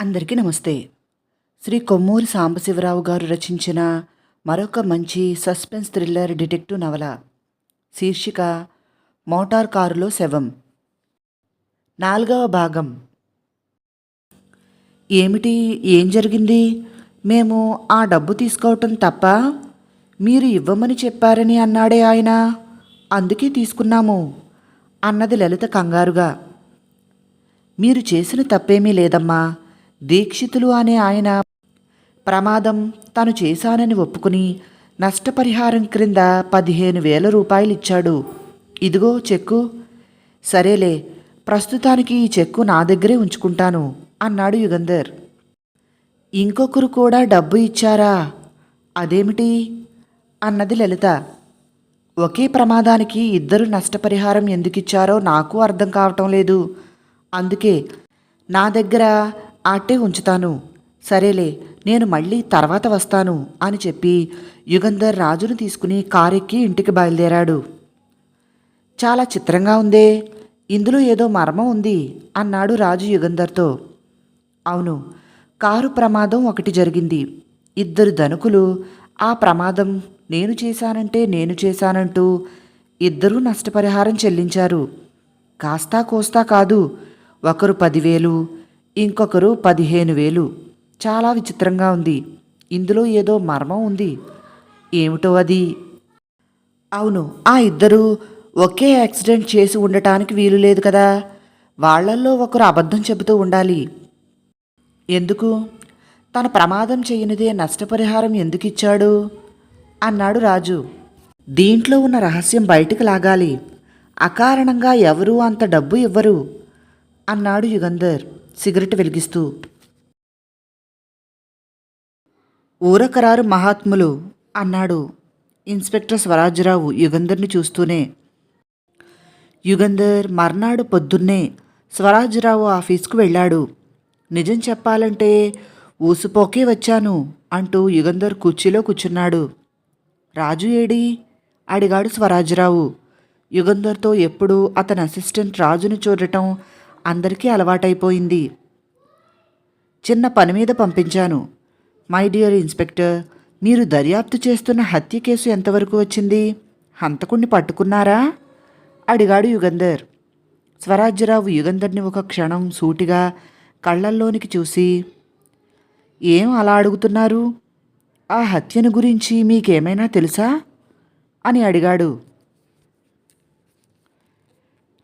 అందరికీ నమస్తే. శ్రీ కొమ్మూరి సాంబశివరావు గారు రచించిన మరొక మంచి సస్పెన్స్ థ్రిల్లర్ డిటెక్టివ్ నవల. శీర్షిక మోటార్ కారులో శవం. నాలుగవ భాగం. ఏమిటి? ఏం జరిగింది? మేము ఆ డబ్బు తీసుకోవటం తప్ప మీరు ఇవ్వమని చెప్పారని అన్నాడే ఆయన. అందుకే తీసుకున్నాము అన్నది లలిత కంగారుగా. మీరు చేసిన తప్పేమీ లేదమ్మా. దీక్షితులు అనే ఆయన. ప్రమాదం తను చేశానని ఒప్పుకుని నష్టపరిహారం క్రింద పదిహేను వేల రూపాయలు ఇచ్చాడు ఇదిగో చెక్కు. సరేలే ప్రస్తుతానికి ఈ చెక్కు నా దగ్గరే ఉంచుకుంటాను అన్నాడు యుగంధర్. ఇంకొకరు కూడా డబ్బు ఇచ్చారా? అదేమిటి? అన్నది లలిత. ఒకే ప్రమాదానికి ఇద్దరు నష్టపరిహారం ఎందుకిచ్చారో నాకు అర్థం కావటం లేదు. అందుకే నా దగ్గర అట్టే ఉంచుతాను. సరేలే నేను మళ్ళీ తర్వాత వస్తాను అని చెప్పి యుగంధర్ రాజును తీసుకుని కారెక్కి ఇంటికి బయలుదేరాడు. చాలా చిత్రంగా ఉందే ఇందులో ఏదో మర్మం ఉంది అన్నాడు రాజు యుగంధర్తో. అవును కారు ప్రమాదం ఒకటి జరిగింది. ఇద్దరు ధనుకులు ఆ ప్రమాదం నేను చేశానంటే నేను చేశానంటూ ఇద్దరూ నష్టపరిహారం చెల్లించారు. కాస్తా కోస్తా కాదు ఒకరు పదివేలు ఇంకొకరు పదిహేను వేలు. చాలా విచిత్రంగా ఉంది. ఇందులో ఏదో మర్మం ఉంది. ఏమిటో అది? అవును ఆ ఇద్దరూ ఒకే యాక్సిడెంట్ చేసి ఉండటానికి వీలు లేదు కదా. వాళ్ళల్లో ఒకరు అబద్ధం చెబుతూ ఉండాలి. ఎందుకు? తన ప్రమాదం చేయనిదే నష్టపరిహారం ఎందుకు ఇచ్చాడు? అన్నాడు రాజు. దీంట్లో ఉన్న రహస్యం బయటికి లాగాలి. అకారణంగా ఎవరూ అంత డబ్బు ఇవ్వరు అన్నాడు యుగంధర్. సిగరెట్ వెలిగిస్తూ. ఊరకరారు మహాత్ములు అన్నాడు ఇన్స్పెక్టర్ స్వరాజ్యరావు యుగంధర్ని చూస్తూనే. యుగంధర్ మర్నాడు పొద్దున్నే స్వరాజ్యరావు ఆఫీస్కు వెళ్ళాడు. నిజం చెప్పాలంటే ఊసుపోకే వచ్చాను అంటూ యుగంధర్ కుర్చీలో కూర్చున్నాడు. రాజు ఏడి? అడిగాడు స్వరాజ్యరావు యుగంధర్తో ఎప్పుడూ అతని అసిస్టెంట్ రాజును చూడటం అందరికీ అలవాటైపోయింది. చిన్న పని మీద పంపించాను. మై డియర్ ఇన్స్పెక్టర్ మీరు దర్యాప్తు చేస్తున్న హత్య కేసు ఎంతవరకు వచ్చింది? హంతకుణ్ణి పట్టుకున్నారా? అడిగాడు యుగంధర్. స్వరాజ్యరావు యుగంధర్ని ఒక క్షణం సూటిగా కళ్ళల్లోనికి చూసి ఏం అలా అడుగుతున్నారు? ఆ హత్యను గురించి మీకేమైనా తెలుసా? అని అడిగాడు.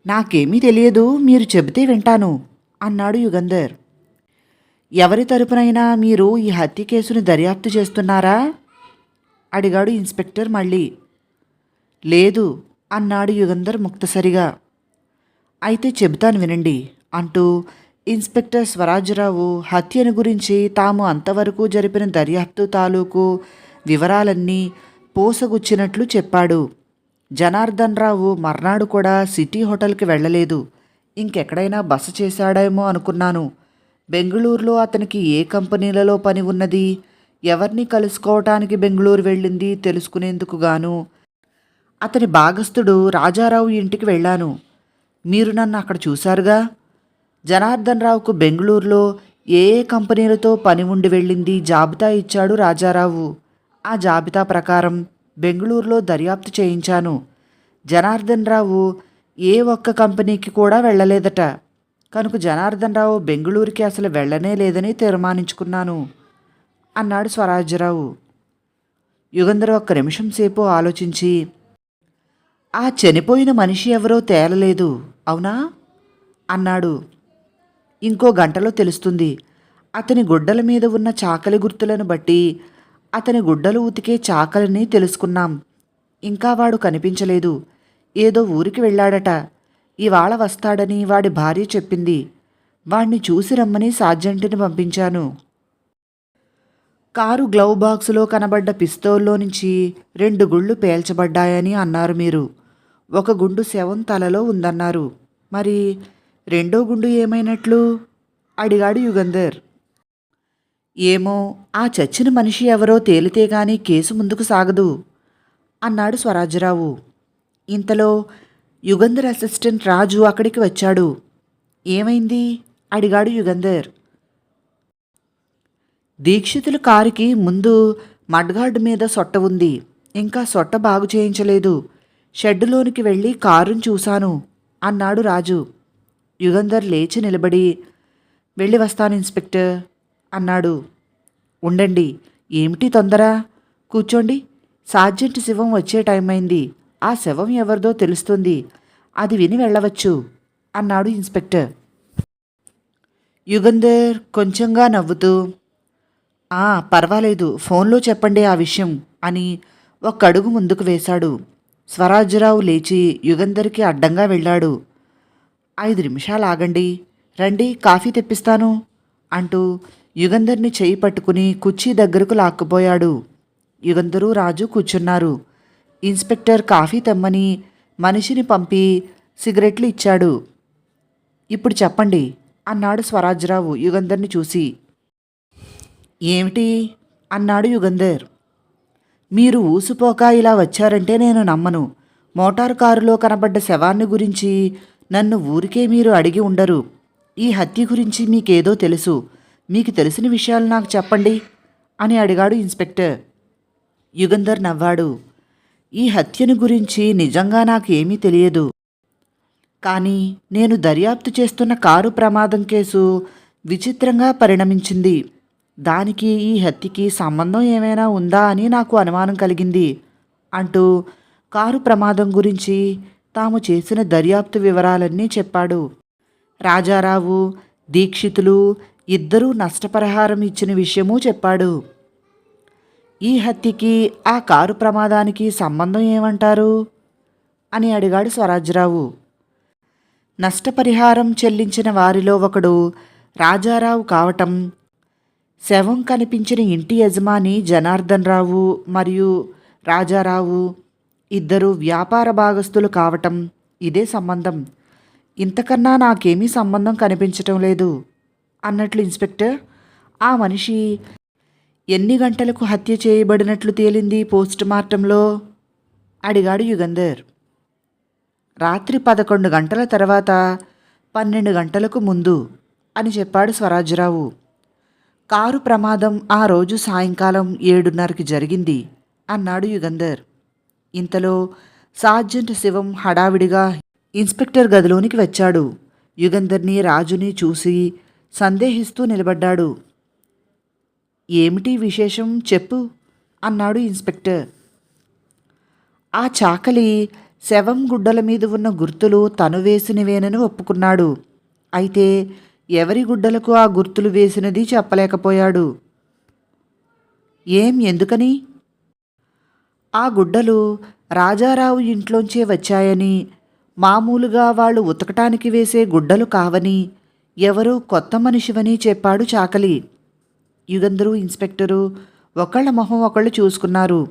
నాకేమీ తెలియదు మీరు చెబితే వింటాను అన్నాడు యుగంధర్. ఎవరి తరపునైనా మీరు ఈ హత్య కేసును దర్యాప్తు చేస్తున్నారా? అడిగాడు ఇన్స్పెక్టర్ మళ్ళీ. లేదు అన్నాడు యుగంధర్ ముక్తసరిగా. అయితే చెబుతాను వినండి అంటూ ఇన్స్పెక్టర్ స్వరాజ్యరావు హత్యను గురించి తాము అంతవరకు జరిపిన దర్యాప్తు తాలూకు వివరాలన్నీ పోసగుచ్చినట్లు చెప్పాడు. జనార్దన్ రావు మర్నాడు కూడా సిటీ హోటల్కి వెళ్ళలేదు. ఇంకెక్కడైనా బస చేశాడేమో అనుకున్నాను. బెంగళూరులో అతనికి ఏ కంపెనీలలో పని ఉన్నది? ఎవరిని కలుసుకోవటానికి బెంగళూరు వెళ్ళింది తెలుసుకునేందుకు గాను. అతని భాగస్థుడు రాజారావు ఇంటికి వెళ్ళాను. మీరు నన్ను అక్కడ చూశారుగా? జనార్దన్ రావుకు బెంగళూరులో ఏ ఏ కంపెనీలతో పని ఉండి వెళ్ళింది జాబితా ఇచ్చాడు రాజారావు. ఆ జాబితా ప్రకారం బెంగళూరులో దర్యాప్తు చేయించాను. జనార్దన్ రావు ఏ ఒక్క కంపెనీకి కూడా వెళ్ళలేదట. కనుక జనార్దన్ రావు బెంగళూరుకి అసలు వెళ్ళనే లేదని తీర్మానించుకున్నాను అన్నాడు స్వరాజ్యరావు. యుగంధర్ ఒక్క నిమిషం సేపు ఆలోచించి ఆ చనిపోయిన మనిషి ఎవరో తేలలేదు అవునా? అన్నాడు. ఇంకో గంటలో తెలుస్తుంది అతని గుడ్డల మీద ఉన్న చాకలి గుర్తులను బట్టి అతని గుడ్డలు ఉతికే చాకలిని తెలుసుకున్నాం. ఇంకా వాడు కనిపించలేదు ఏదో ఊరికి వెళ్ళాడట. ఇవాళ వస్తాడని వాడి భార్య చెప్పింది. వాణ్ణి చూసి రమ్మని సార్జెంట్ని పంపించాను. కారు గ్లవ్ బాక్సులో కనబడ్డ పిస్తోల్లో నుంచి రెండు గుళ్ళు పేల్చబడ్డాయని అన్నారు మీరు. ఒక గుండు శవం తలలో ఉందన్నారు. మరి రెండో గుండు ఏమైనట్లు? అడిగాడు యుగంధర్. ఏమో ఆ చచ్చిన మనిషి ఎవరో తేలితే గాని కేసు ముందుకు సాగదు అన్నాడు స్వరాజ్యరావు. ఇంతలో యుగంధర్ అసిస్టెంట్ రాజు అక్కడికి వచ్చాడు. ఏమైంది? అడిగాడు యుగంధర్. దీక్షితుల కారుకి ముందు మడ్గార్డ్ మీద సొట్ట ఉంది. ఇంకా సొట్ట బాగు చేయించలేదు. షెడ్డులోనికి వెళ్ళి కారుని చూశాను అన్నాడు రాజు. యుగంధర్ లేచి నిలబడి వెళ్ళి వస్తాను ఇన్స్పెక్టర్ అన్నాడు. ఉండండి ఏమిటి తొందర? కూర్చోండి. సార్జెంట్ శివం వచ్చే టైం అయింది. ఆ శవం ఎవరిదో తెలుస్తుంది. అది విని వెళ్ళవచ్చు అన్నాడు ఇన్స్పెక్టర్. యుగంధర్ కొంచెంగా నవ్వుతూ "ఆ, పర్వాలేదు ఫోన్లో చెప్పండి ఆ విషయం అని ఒక అడుగు ముందుకు వేశాడు. స్వరాజ్యరావు లేచి యుగంధర్కి అడ్డంగా వెళ్ళాడు. ఐదు నిమిషాలు ఆగండి రండి కాఫీ తెప్పిస్తాను అంటూ యుగంధర్ని చేయి పట్టుకుని కుర్చీ దగ్గరకు లాక్కుపోయాడు. యుగంధరు రాజు కూర్చున్నారు. ఇన్స్పెక్టర్ కాఫీ తెమ్మని మనిషిని పంపి సిగరెట్లు ఇచ్చాడు. ఇప్పుడు చెప్పండి అన్నాడు స్వరాజ్రావు యుగంధర్ని చూసి. ఏమిటి? అన్నాడు యుగంధర్. మీరు ఊసుపోక ఇలా వచ్చారంటే నేను నమ్మను. మోటార్ కారులో కనబడ్డ శవాన్ని గురించి నన్ను ఊరికే మీరు అడిగి ఉండరు. ఈ హత్య గురించి మీకేదో తెలుసు. మీకు తెలిసిన విషయాలు నాకు చెప్పండి అని అడిగాడు ఇన్స్పెక్టర్. యుగంధర్ నవ్వాడు. ఈ హత్యను గురించి నిజంగా నాకు ఏమీ తెలియదు. కానీ నేను దర్యాప్తు చేస్తున్న కారు ప్రమాదం కేసు విచిత్రంగా పరిణమించింది. దానికి ఈ హత్యకి సంబంధం ఏమైనా ఉందా అని నాకు అనుమానం కలిగింది. అంటూ కారు ప్రమాదం గురించి తాము చేసిన దర్యాప్తు వివరాలన్నీ చెప్పాడు. రాజారావు దీక్షితులు ఇద్దరూ నష్టపరిహారం ఇచ్చిన విషయమూ చెప్పాడు. ఈ హత్యకి ఆ కారు ప్రమాదానికి సంబంధం ఏమంటారు? అని అడిగాడు స్వరాజ్యరావు నష్టపరిహారం చెల్లించిన వారిలో ఒకడు రాజారావు కావటం శవం కనిపించిన ఇంటి యజమాని జనార్దన్ రావు మరియు రాజారావు ఇద్దరు వ్యాపార భాగస్తులు కావటం ఇదే సంబంధం. ఇంతకన్నా నాకేమీ సంబంధం కనిపించటం లేదు అన్నట్లు ఇన్స్పెక్టర్. ఆ మనిషి ఎన్ని గంటలకు హత్య చేయబడినట్లు తేలింది పోస్ట్ మార్టంలో? అడిగాడు యుగంధర్. రాత్రి పదకొండు గంటల తర్వాత పన్నెండు గంటలకు ముందు అని చెప్పాడు స్వరాజ్యరావు కారు ప్రమాదం ఆ రోజు సాయంకాలం ఏడున్నరకి జరిగింది అన్నాడు యుగంధర్. ఇంతలో సార్జెంట్ శివం హడావిడిగా ఇన్స్పెక్టర్ గదిలోనికి వచ్చాడు. యుగంధర్ని రాజుని చూసి సందేహిస్తూ నిలబడ్డాడు. ఏమిటి విశేషం చెప్పు అన్నాడు ఇన్స్పెక్టర్. ఆ చాకలి శవం గుడ్డల మీద ఉన్న గుర్తులు తను వేసినవేనని ఒప్పుకున్నాడు. అయితే ఎవరి గుడ్డలకు ఆ గుర్తులు వేసినది చెప్పలేకపోయాడు. ఏం ఎందుకని? ఆ గుడ్డలు రాజారావు ఇంట్లోంచే వచ్చాయని మామూలుగా వాళ్ళు ఉతకటానికి వేసే గుడ్డలు కావని ఎవరో కొత్త మనిషివని చెప్పాడు చాకలి. యుగంధరు ఇన్స్పెక్టరు ఒకళ్ళ మొహం ఒకళ్ళు చూసుకున్నారు.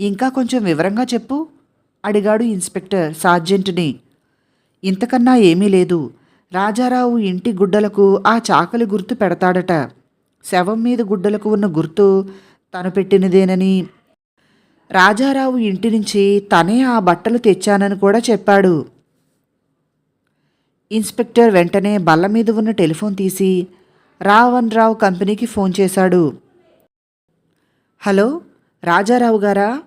ఇంకా కొంచెం వివరంగా చెప్పు అడిగాడు ఇన్స్పెక్టర్ సార్జెంట్ని. ఇంతకన్నా ఏమీ లేదు. రాజారావు ఇంటి గుడ్డలకు ఆ చాకలి గుర్తు పెడతాడట. శవం మీద గుడ్డలకు ఉన్న గుర్తు తను పెట్టినదేనని. రాజారావు ఇంటి నుంచి తనే ఆ బట్టలు తెచ్చానని కూడా చెప్పాడు. ఇన్స్పెక్టర్ వెంటనే బల్ల మీద ఉన్న టెలిఫోన్ తీసి రావణ్ రావు కంపెనీకి ఫోన్ చేశాడు. హలో రాజారావు గారా?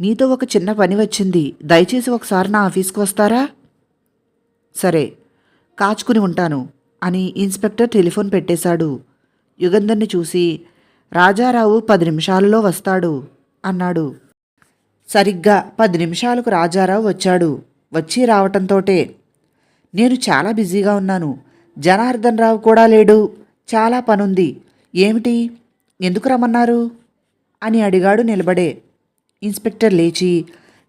మీతో ఒక చిన్న పని వచ్చింది. దయచేసి ఒకసారి నా ఆఫీస్కి వస్తారా? సరే కాచుకుని ఉంటాను అని ఇన్స్పెక్టర్ టెలిఫోన్ పెట్టేశాడు. యుగంధర్ని చూసి రాజారావు పది నిమిషాలలో వస్తాడు అన్నాడు. సరిగ్గా పది నిమిషాలకు రాజారావు వచ్చాడు. వచ్చి రావటంతోటే నేను చాలా బిజీగా ఉన్నాను. జనార్దన్ రావు కూడా లేడు. చాలా పనుంది. ఏమిటి? ఎందుకు రమ్మన్నారు? అని అడిగాడు నిలబడే. ఇన్స్పెక్టర్ లేచి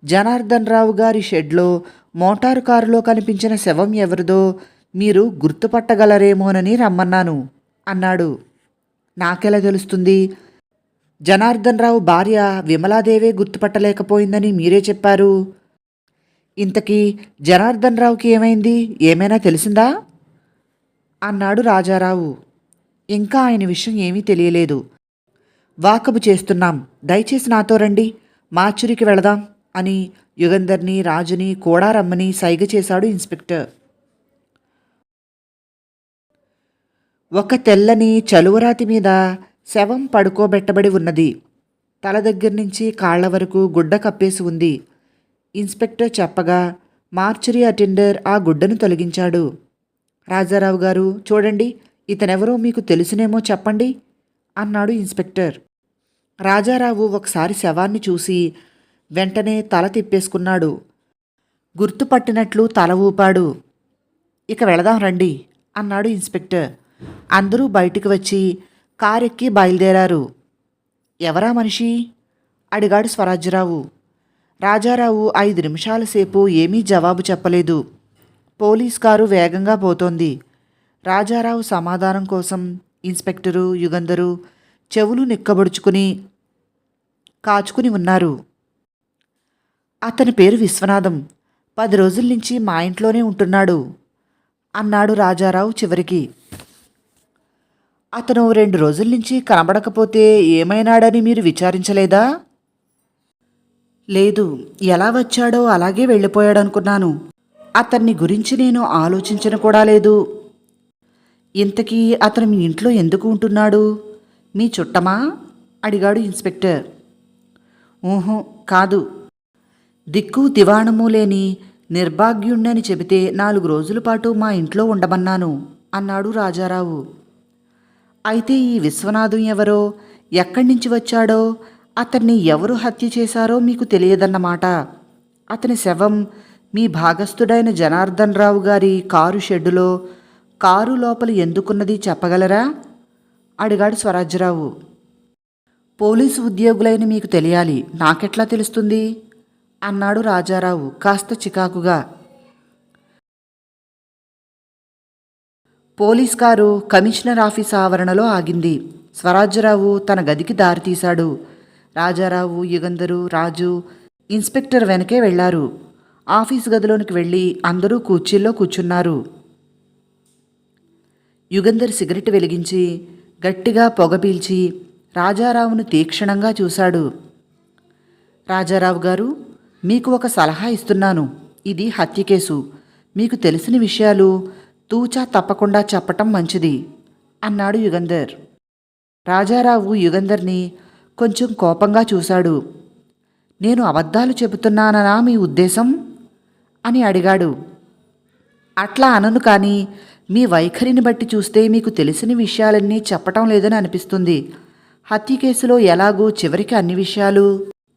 జనార్దన్ రావు గారి షెడ్లో మోటారు కారులో కనిపించిన శవం ఎవరిదో మీరు గుర్తుపట్టగలరేమోనని రమ్మన్నాను అన్నాడు. నాకెలా తెలుస్తుంది? జనార్దన్ రావు భార్య విమలాదేవే గుర్తుపట్టలేకపోయిందని మీరే చెప్పారు. ఇంతకీ జనార్దన్ రావుకి ఏమైంది? ఏమైనా తెలిసిందా? అన్నాడు రాజారావు. ఇంకా ఆయన విషయం ఏమీ తెలియలేదు. వాకబు చేస్తున్నాం. దయచేసి నాతో రండి. మాచురికి వెళదాం అని యుగంధర్ని రాజుని కూడా రమ్మని సైగ చేశాడు ఇన్స్పెక్టర్. ఒక తెల్లని చలువరాతి మీద శవం పడుకోబెట్టబడి ఉన్నది. తల దగ్గర నుంచి కాళ్ళ వరకు గుడ్డ కప్పేసి ఉంది. ఇన్స్పెక్టర్ చెప్పగా మార్చురీ అటెండర్ ఆ గుడ్డను తొలగించాడు. రాజారావు గారు చూడండి ఇతనెవరో మీకు తెలుసునేమో చెప్పండి అన్నాడు ఇన్స్పెక్టర్. రాజారావు ఒకసారి శవాన్ని చూసి వెంటనే తల తిప్పేసుకున్నాడు. గుర్తుపట్టినట్లు తల ఊపాడు. ఇక వెళదాం రండి అన్నాడు ఇన్స్పెక్టర్. అందరూ బయటికి వచ్చి కారెక్కి బయలుదేరారు. ఎవరా మనిషి? అడిగాడు స్వరాజ్యరావు. రాజారావు ఐదు నిమిషాల సేపు ఏమీ జవాబు చెప్పలేదు. పోలీస్ కారు వేగంగా పోతోంది. రాజారావు సమాధానం కోసం ఇన్స్పెక్టరు యుగంధరు చెవులు నిక్కబడుచుకుని కాచుకుని ఉన్నారు. అతని పేరు విశ్వనాథం. పది రోజుల నుంచి మా ఇంట్లోనే ఉంటున్నాడు అన్నాడు రాజారావు చివరికి. అతను రెండు రోజుల నుంచి కనబడకపోతే ఏమైనాడని మీరు విచారించలేదా? లేదు ఎలా వచ్చాడో అలాగే వెళ్ళిపోయాడనుకున్నాను. అతన్ని గురించి నేను ఆలోచించను కూడా లేదు. ఇంతకీ అతను మీ ఇంట్లో ఎందుకు ఉంటున్నాడు? మీ చుట్టమా? అడిగాడు ఇన్స్పెక్టర్. ఊహో కాదు. దిక్కు దివాణము లేని నిర్భాగ్యుణ్ణని చెబితే నాలుగు రోజుల పాటు మా ఇంట్లో ఉండమన్నాను అన్నాడు రాజారావు. అయితే ఈ విశ్వనాథం ఎవరో ఎక్కడి నుంచి వచ్చాడో అతన్ని ఎవరు హత్య చేశారో మీకు తెలియదన్నమాట. అతని శవం మీ భాగస్థుడైన జనార్దన్ రావు గారి కారు షెడ్డులో కారు లోపల ఎందుకున్నది చెప్పగలరా? అడిగాడు స్వరాజ్యరావు. పోలీసు ఉద్యోగులైన మీకు తెలియాలి. నాకెట్లా తెలుస్తుంది? అన్నాడు రాజారావు కాస్త చికాకుగా. పోలీస్ కారు కమిషనర్ ఆఫీస్ ఆవరణలో ఆగింది. స్వరాజ్యరావు తన గదికి దారితీశాడు రాజారావు యుగంధరు రాజు ఇన్స్పెక్టర్ వెనకే వెళ్ళారు. ఆఫీస్ గదిలోనికి వెళ్ళి అందరూ కుర్చీల్లో కూర్చున్నారు. యుగంధర్ సిగరెట్ వెలిగించి గట్టిగా పొగ పీల్చి రాజారావును తీక్షణంగా చూశాడు. రాజారావు గారు మీకు ఒక సలహా ఇస్తున్నాను. ఇది హత్య కేసు. మీకు తెలిసిన విషయాలు తూచా తప్పకుండా చెప్పటం మంచిది అన్నాడు యుగంధర్. రాజారావు యుగంధర్ని కొంచెం కోపంగా చూశాడు. నేను అబద్ధాలు చెబుతున్నాననా మీ ఉద్దేశం? అని అడిగాడు. అట్లా అనను కానీ మీ వైఖరిని బట్టి చూస్తే మీకు తెలిసిన విషయాలన్నీ చెప్పటం లేదని అనిపిస్తుంది. హత్య కేసులో ఎలాగూ చివరికి అన్ని విషయాలు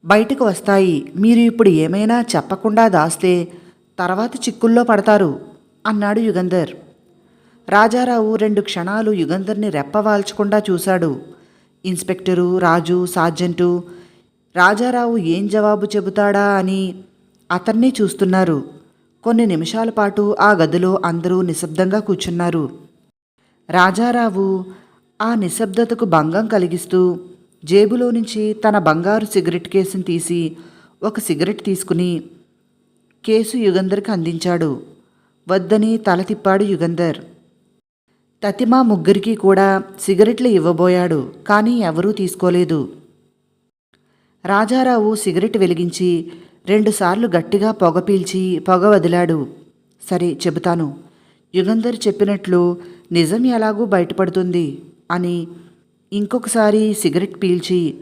బయటకు వస్తాయి. మీరు ఇప్పుడు ఏమైనా చెప్పకుండా దాస్తే తర్వాత చిక్కుల్లో పడతారు అన్నాడు యుగంధర్. రాజారావు రెండు క్షణాలు యుగంధర్ని రెప్పవాల్చకుండా చూశాడు. ఇన్స్పెక్టరు రాజు సార్జెంటు రాజారావు ఏం జవాబు చెబుతాడా అని అతన్నే చూస్తున్నారు. కొన్ని నిమిషాల పాటు ఆ గదిలో అందరూ నిశ్శబ్దంగా కూర్చున్నారు. రాజారావు ఆ నిశ్శబ్దతకు భంగం కలిగిస్తూ జేబులో నుంచి తన బంగారు సిగరెట్ కేసును తీసి ఒక సిగరెట్ తీసుకుని కేసు యుగంధర్కి అందించాడు. వద్దని తల తిప్పాడు యుగంధర్. తతిమా ముగ్గురికి కూడా సిగరెట్లు ఇవ్వబోయాడు కానీ ఎవరూ తీసుకోలేదు. రాజారావు సిగరెట్ వెలిగించి రెండుసార్లు గట్టిగా పొగ పీల్చి పొగ వదిలాడు. సరే చెబుతాను. యుగంధర్ చెప్పినట్లు నిజం ఎలాగూ బయటపడుతుంది అని ఇంకొకసారి సిగరెట్ పీల్చి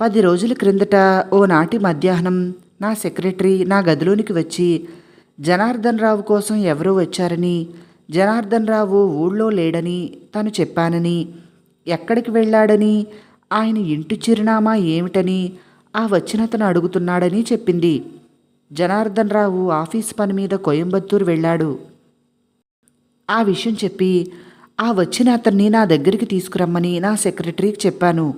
పది రోజుల క్రిందట ఓనాటి మధ్యాహ్నం నా సెక్రటరీ నా గదిలోనికి వచ్చి జనార్దన్ రావు కోసం ఎవరో వచ్చారని జనార్దన్ రావు ఊళ్ళో లేడని తను చెప్పానని ఎక్కడికి వెళ్ళాడని ఆయన ఇంటి చిరునామా ఏమిటని ఆ వచ్చినతను అడుగుతున్నాడని చెప్పింది. జనార్దన్ రావు ఆఫీస్ పని మీద కోయంబత్తూరు వెళ్ళాడు. ఆ విషయం చెప్పి ఆ వచ్చిన అతన్ని నా దగ్గరికి తీసుకురమ్మని నా సెక్రటరీకి చెప్పాను.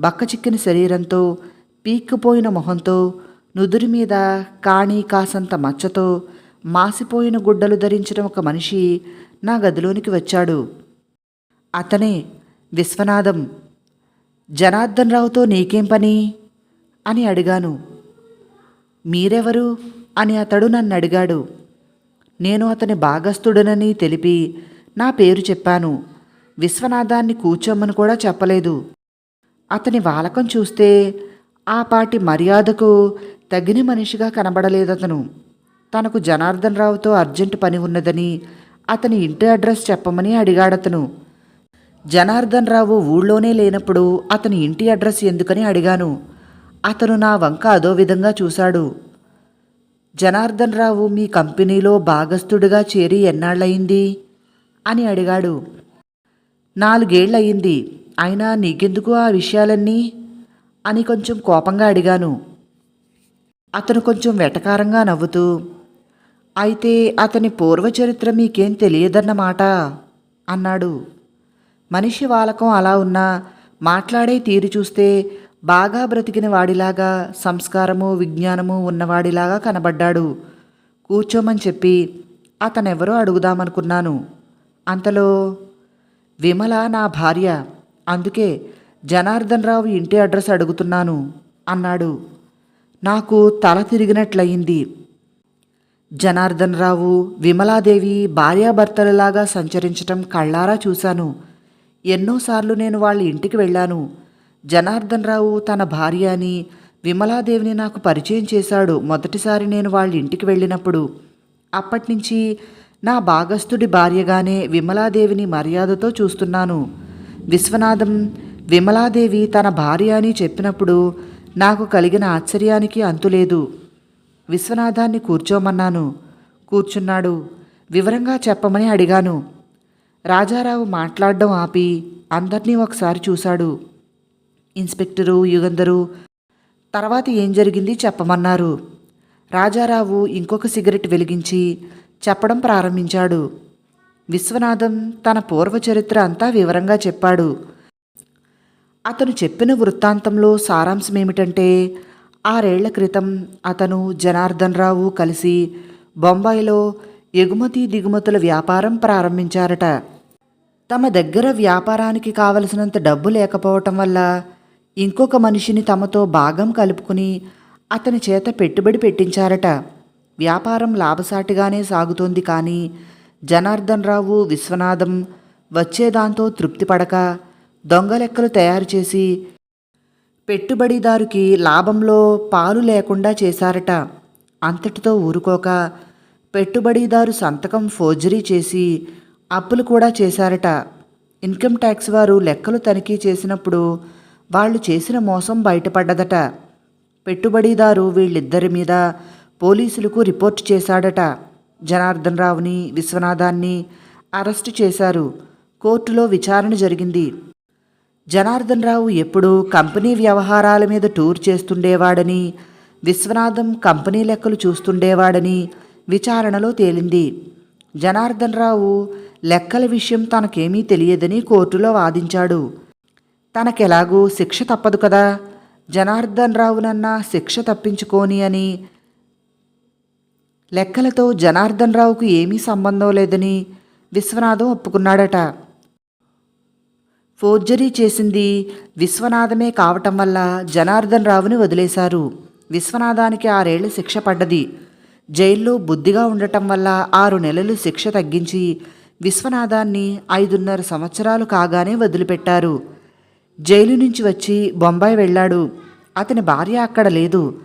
బక్క చిక్కిన శరీరంతో పీక్కుపోయిన మొహంతో నుదురి మీద కాణీ కాసంత మచ్చతో మాసిపోయిన గుడ్డలు ధరించిన ఒక మనిషి నా గదిలోనికి వచ్చాడు. అతనే విశ్వనాథం. జనార్దన్ రావుతో నీకేం పని? అని అడిగాను. మీరెవరు? అని అతడు నన్ను అడిగాడు నేను అతని భాగస్థుడనని తెలిపి నా పేరు చెప్పాను. విశ్వనాథాన్ని కూర్చోమని కూడా చెప్పలేదు. అతని వాలకం చూస్తే ఆ పాటి మర్యాదకు తగిన మనిషిగా కనబడలేదతను. తనకు జనార్దన్ రావుతో అర్జెంట్ పని ఉన్నదని అతని ఇంటి అడ్రస్ చెప్పమని అడిగాడతను. జనార్దన్ రావు ఊళ్ళోనే లేనప్పుడు అతని ఇంటి అడ్రస్ ఎందుకని అడిగాను. అతను నా వంక అదో విధంగా చూశాడు. జనార్దన్ రావు మీ కంపెనీలో భాగస్థుడిగా చేరి ఎన్నాళ్ళయింది? అని అడిగాడు. నాలుగేళ్ళయింది అయినా నీకెందుకు ఆ విషయాలన్నీ? అని కొంచెం కోపంగా అడిగాను. అతను కొంచెం వెటకారంగా నవ్వుతూ అయితే అతని పూర్వచరిత్ర మీకేం తెలియదన్నమాట? అన్నాడు. మనిషి వాలకం అలా ఉన్నా మాట్లాడే తీరు చూస్తే బాగా బ్రతికిన వాడిలాగా సంస్కారము విజ్ఞానము ఉన్నవాడిలాగా కనబడ్డాడు. కూర్చోమని చెప్పి అతనెవరో అడుగుదామనుకున్నాను. అంతలో విమల నా భార్య అందుకే జనార్దన్ రావు ఇంటి అడ్రస్ అడుగుతున్నాను అన్నాడు. నాకు తల తిరిగినట్లయింది. జనార్దన్ రావు విమలాదేవి భార్యాభర్తలలాగా సంచరించటం కళ్ళారా చూశాను. ఎన్నోసార్లు నేను వాళ్ళ ఇంటికి వెళ్ళాను. జనార్దన్ రావు తన భార్య అని విమలాదేవిని నాకు పరిచయం చేశాడు మొదటిసారి నేను వాళ్ళ ఇంటికి వెళ్ళినప్పుడు. అప్పటినుంచి నా భాగస్థుడి భార్యగానే విమలాదేవిని మర్యాదతో చూస్తున్నాను. విశ్వనాథం విమలాదేవి తన భార్య అని చెప్పినప్పుడు నాకు కలిగిన ఆశ్చర్యానికి అంతులేదు. విశ్వనాథాన్ని కూర్చోమన్నాను. కూర్చున్నాడు. వివరంగా చెప్పమని అడిగాను. రాజారావు మాట్లాడడం ఆపి అందర్నీ ఒకసారి చూశాడు. ఇన్స్పెక్టరు యుగంధరు. తర్వాత ఏం జరిగింది చెప్పమన్నారు. రాజారావు ఇంకొక సిగరెట్ వెలిగించి చెప్పడం ప్రారంభించాడు. విశ్వనాథం తన పూర్వ చరిత్ర అంతా వివరంగా చెప్పాడు. అతను చెప్పిన వృత్తాంతంలో సారాంశం ఏమిటంటే ఆరేళ్ళ క్రితం అతను జనార్దన్ రావు కలిసి బొంబాయిలో ఎగుమతి దిగుమతుల వ్యాపారం ప్రారంభించారట. తమ దగ్గర వ్యాపారానికి కావలసినంత డబ్బు లేకపోవటం వల్ల ఇంకొక మనిషిని తమతో భాగం కలుపుకుని అతని చేత పెట్టుబడి పెట్టించారట. వ్యాపారం లాభసాటిగానే సాగుతోంది కానీ జనార్దన్ రావు విశ్వనాథం వచ్చేదాంతో తృప్తిపడక దొంగ లెక్కలు తయారు చేసి పెట్టుబడిదారుకి లాభంలో పాలు లేకుండా చేశారట. అంతటితో ఊరుకోక పెట్టుబడిదారు సంతకం ఫోర్జరీ చేసి అప్పులు కూడా చేశారట. ఇన్కమ్ ట్యాక్స్ వారు లెక్కలు తనిఖీ చేసినప్పుడు వాళ్ళు చేసిన మోసం బయటపడ్డదట. పెట్టుబడిదారు వీళ్ళిద్దరి మీద పోలీసులకు రిపోర్ట్ చేశాడట. జనార్దన్ రావుని విశ్వనాథాన్ని అరెస్టు చేశారు. కోర్టులో విచారణ జరిగింది. జనార్దన్ రావు ఎప్పుడూ కంపెనీ వ్యవహారాల మీద టూర్ చేస్తుండేవాడని విశ్వనాథం కంపెనీ లెక్కలు చూస్తుండేవాడని విచారణలో తేలింది. జనార్దన్ రావు లెక్కల విషయం తనకేమీ తెలియదని కోర్టులో వాదించాడు. తనకెలాగూ శిక్ష తప్పదు కదా? జనార్దన్ రావునన్నా శిక్ష తప్పించుకోని అని. లెక్కలతో జనార్దన్ రావుకు ఏమీ సంబంధం లేదని విశ్వనాథం ఒప్పుకున్నాడట. ఫోర్జరీ చేసింది విశ్వనాథమే కావటం వల్ల జనార్దన్ రావుని వదిలేశారు. విశ్వనాథానికి ఆరేళ్ళ శిక్ష పడ్డది. జైల్లో బుద్ధిగా ఉండటం వల్ల ఆరు నెలలు శిక్ష తగ్గించి విశ్వనాథాన్ని ఐదున్నర సంవత్సరాలు కాగానే వదిలిపెట్టారు. జైలు నుంచి వచ్చి బొంబాయి వెళ్ళాడు. అతని భార్య అక్కడ లేదు.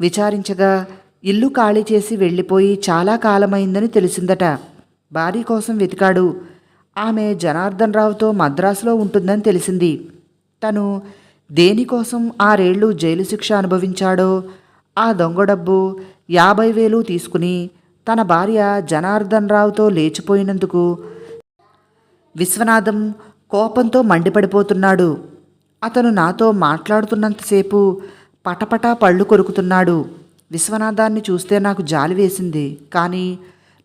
విచారించగా ఇల్లు ఖాళీ చేసి వెళ్ళిపోయి చాలా కాలమైందని తెలిసిందట. భార్య కోసం వెతికాడు. ఆమె జనార్దన్ రావుతో మద్రాసులో ఉంటుందని తెలిసింది. తను దేనికోసం ఆరేళ్ళు జైలు శిక్ష అనుభవించాడో ఆ దొంగ డబ్బు యాభై వేలు తీసుకుని తన భార్య జనార్దన్ రావుతో లేచిపోయినందుకు విశ్వనాథం కోపంతో మండిపడిపోతున్నాడు. అతను నాతో మాట్లాడుతున్నంతసేపు పటపటా పళ్ళు కొరుకుతున్నాడు. విశ్వనాథాన్ని చూస్తే నాకు జాలి వేసింది. కానీ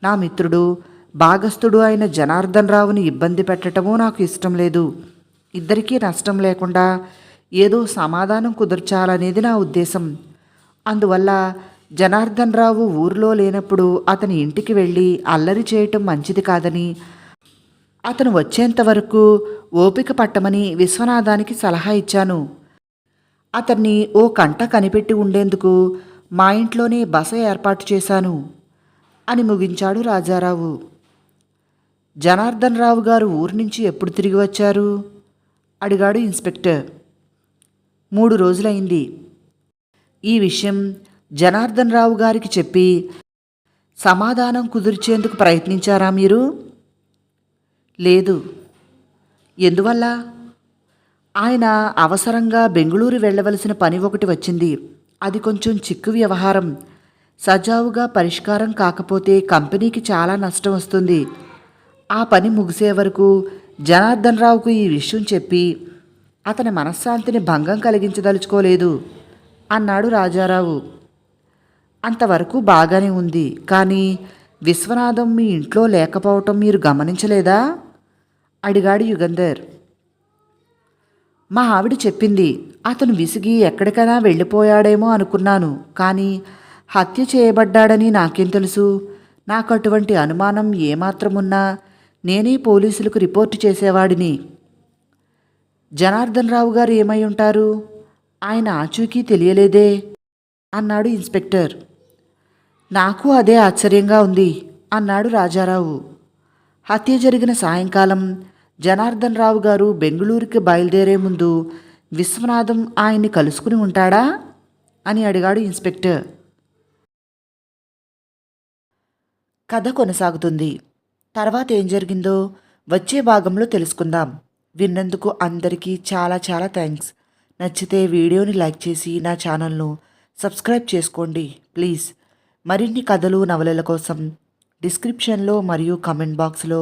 నా మిత్రుడు భాగస్థుడు అయిన జనార్దన్ రావుని ఇబ్బంది పెట్టడమూ నాకు ఇష్టం లేదు. ఇద్దరికీ నష్టం లేకుండా ఏదో సమాధానం కుదర్చాలనేది నా ఉద్దేశం. అందువల్ల జనార్దన్ రావు ఊరిలో లేనప్పుడు అతని ఇంటికి వెళ్ళి అల్లరి చేయటం మంచిది కాదని అతను వచ్చేంతవరకు ఓపిక పట్టమని విశ్వనాథానికి సలహా ఇచ్చాను. అతన్ని ఓ కంట కనిపెట్టి ఉండేందుకు మా ఇంట్లోనే బస ఏర్పాటు చేశాను అని ముగించాడు రాజారావు. జనార్దన్ రావు గారు ఊరి నుంచి ఎప్పుడు తిరిగి వచ్చారు? అడిగాడు ఇన్స్పెక్టర్. మూడు రోజులైంది. ఈ విషయం జనార్దన్ రావు గారికి చెప్పి సమాధానం కుదిర్చేందుకు ప్రయత్నించారా మీరు? లేదు. ఎందువల్ల? ఆయన అవసరంగా బెంగళూరు వెళ్ళవలసిన పని ఒకటి వచ్చింది. అది కొంచెం చిక్కు వ్యవహారం. సజావుగా పరిష్కారం కాకపోతే కంపెనీకి చాలా నష్టం వస్తుంది. ఆ పని ముగిసే వరకు జనార్దన్ రావుకు ఈ విషయం చెప్పి అతని మనశ్శాంతిని భంగం కలిగించదలుచుకోలేదు అన్నాడు రాజారావు. అంతవరకు బాగానే ఉంది కానీ విశ్వనాథం మీ ఇంట్లో లేకపోవటం మీరు గమనించలేదా? అడిగాడు యుగంధర్. మా ఆవిడ చెప్పింది అతను విసిగి ఎక్కడికైనా వెళ్ళిపోయాడేమో అనుకున్నాను కానీ హత్య చేయబడ్డాడని నాకేం తెలుసు. నాకు అటువంటి అనుమానం ఏమాత్రమున్నా నేనే పోలీసులకు రిపోర్టు చేసేవాడిని. జనార్దన్ రావు గారు ఏమై ఉంటారు? ఆయన ఆచూకీ తెలియలేదే? అన్నాడు ఇన్స్పెక్టర్. నాకు అదే ఆశ్చర్యంగా ఉంది అన్నాడు రాజారావు. హత్య జరిగిన సాయంకాలం జనార్దన్ రావు గారు బెంగళూరుకి బయలుదేరే ముందు విశ్వనాథం ఆయన్ని కలుసుకుని ఉంటాడా అని అడిగాడు ఇన్స్పెక్టర్. కథ కొనసాగుతుంది. తర్వాత ఏం జరిగిందో వచ్చే భాగంలో తెలుసుకుందాం. విన్నందుకు అందరికీ చాలా చాలా థ్యాంక్స్. నచ్చితే వీడియోని లైక్ చేసి నా ఛానల్ను సబ్స్క్రైబ్ చేసుకోండి ప్లీజ్. మరిన్ని కథలు నవలల కోసం డిస్క్రిప్షన్లో మరియు కమెంట్ బాక్స్లో